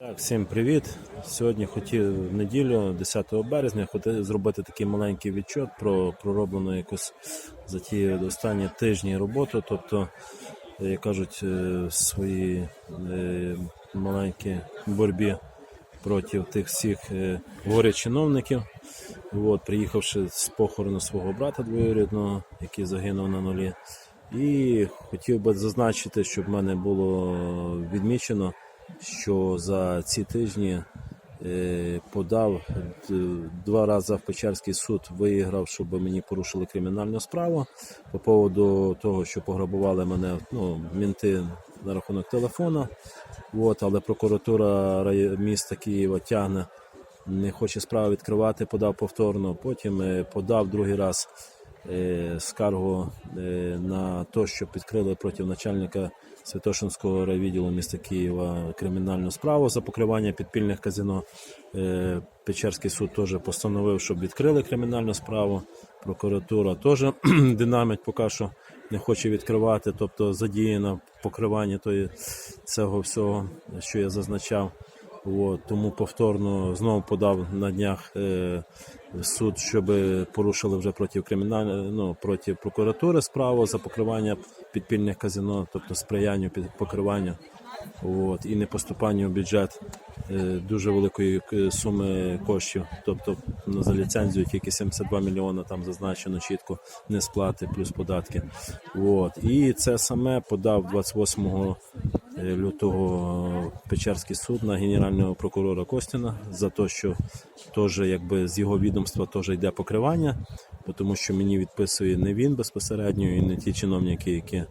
Так, всім привіт. Сьогодні хотів в неділю, 10 березня, хотів зробити такий маленький відчот про пророблену якусь за ті останні тижні роботу. Тобто, як кажуть, е, свої е, маленькі боротьбі проти тих всіх е, горе чиновників. От, приїхавши з похорону свого брата двоюрідного, який загинув на нулі. І хотів би зазначити, щоб в мене було відмічено, що за ці тижні е, подав два рази в Печерський суд виграв, щоб мені порушили кримінальну справу по поводу того, що пограбували мене ну, мінти на рахунок телефона. От, але прокуратура міста Києва тягне, не хоче справу відкривати, подав повторно. Потім е, подав другий раз е, скаргу е, на те, що підкрили проти начальника Святошинського райвідділу міста Києва кримінальну справу за покривання підпільних казино. Е, Печерський суд теж постановив, щоб відкрили кримінальну справу. Прокуратура теж динамить поки що не хоче відкривати, тобто задіяно покривання тої, цього всього, що я зазначав. От, тому повторно знову подав на днях е, суд, щоб порушили вже проти кримінальної ну, проти прокуратури справу за покривання підпільних казино, тобто сприянню під покриванню. От, і не поступанню в бюджет е, дуже великої е, суми коштів. Тобто ну, за ліцензію тільки 72 мільйони там зазначено чітко не сплати плюс податки. От. І це саме подав 28 е, лютого Печерський суд на генерального прокурора Костіна за те, що теж якби з його відомства теж йде покривання, тому що мені відписує не він безпосередньо і не ті чиновники, які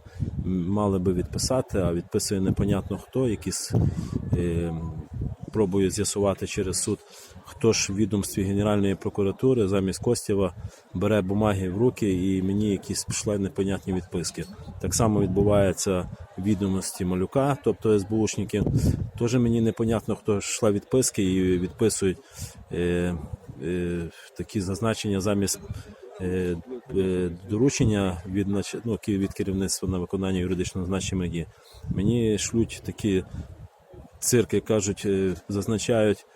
мали би відписати, а відписує непонятно хто, якісь е, пробує з'ясувати через суд, хто ж в відомстві Генеральної прокуратури замість Костєва бере бумаги в руки і мені якісь пішли непонятні відписки. Так само відбувається відомості малюка, тобто СБУшників. Теж мені непонятно, хто йшла відписки і відписують е, е, такі зазначення замість. е, е, Доручення від ну, від керівництва на виконання юридичного значення. Мені шлють такі цирки кажуть, е, зазначають,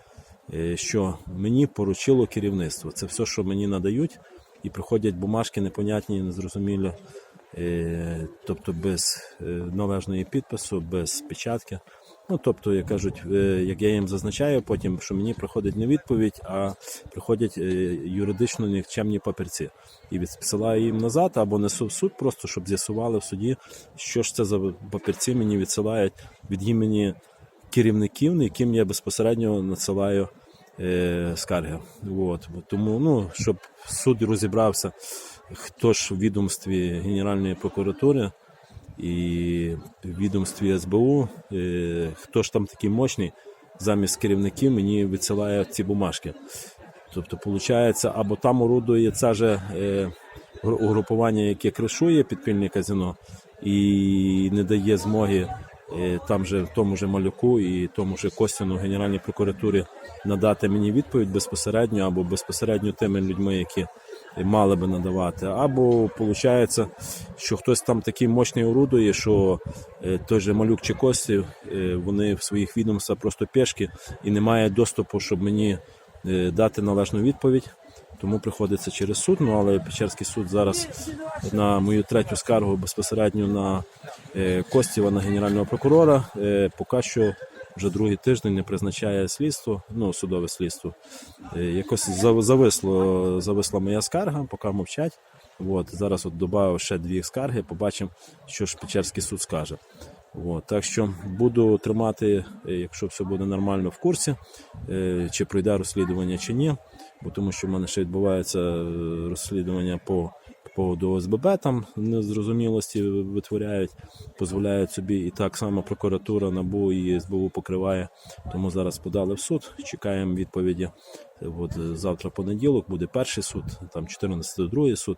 е, що мені поручило керівництво. Це все, що мені надають, і приходять бумажки непонятні, незрозумілі, е, тобто без належної підпису, без печатки. Ну, тобто, як кажуть, як я їм зазначаю, потім, що мені приходить не відповідь, а приходять юридично нікчемні папірці. І відсилаю їм назад або несу в суд, просто щоб з'ясували в суді, що ж це за папірці мені відсилають від імені керівників, яким я безпосередньо надсилаю е, скарги. От. Тому, ну, щоб суд розібрався, хто ж в відомстві Генеральної прокуратури і в відомстві СБУ, е, хто ж там такий мощний, замість керівників мені відсилає ці бумажки. Тобто, виходить, або там орудує це же е, угрупування, яке кришує підпільне казино і не дає змоги там же тому же малюку і тому же Костяну Генеральній прокуратурі надати мені відповідь безпосередньо або безпосередньо тими людьми, які мали би надавати. Або виходить, що хтось там такий мощний орудує, що е, той же малюк чи Костів, е, вони в своїх відомствах просто пешки і немає доступу, щоб мені е, дати належну відповідь. Тому приходиться через суд. Ну але Печерський суд зараз на мою третю скаргу безпосередньо на е, Костєва, на генерального прокурора. е, Поки що вже другий тиждень не призначає слідство, ну судове слідство. Е, Якось зав- зависло, зависла моя скарга, поки мовчать. От, зараз от додав ще дві скарги, побачимо, що ж Печерський суд скаже. От, так що буду тримати, е, якщо все буде нормально в курсі, е, чи пройде розслідування чи ні, бо тому що в мене ще відбувається е, розслідування по поводу ОСББ, там незрозумілості витворяють, дозволяють собі, і так само прокуратура НАБУ і СБУ покриває. Тому зараз подали в суд, чекаємо відповіді. От е, завтра понеділок буде перший суд, там 14 другий суд.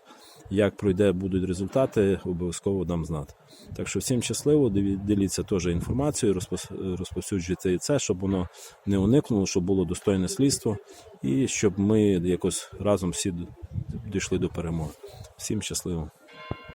Як пройде, будуть результати, обов'язково дам знати. Так що всім щасливо, діліться теж інформацією, розповсюджуйте і це, щоб воно не уникнуло, щоб було достойне слідство, і щоб ми якось разом всі дійшли до перемоги. Всім щасливо.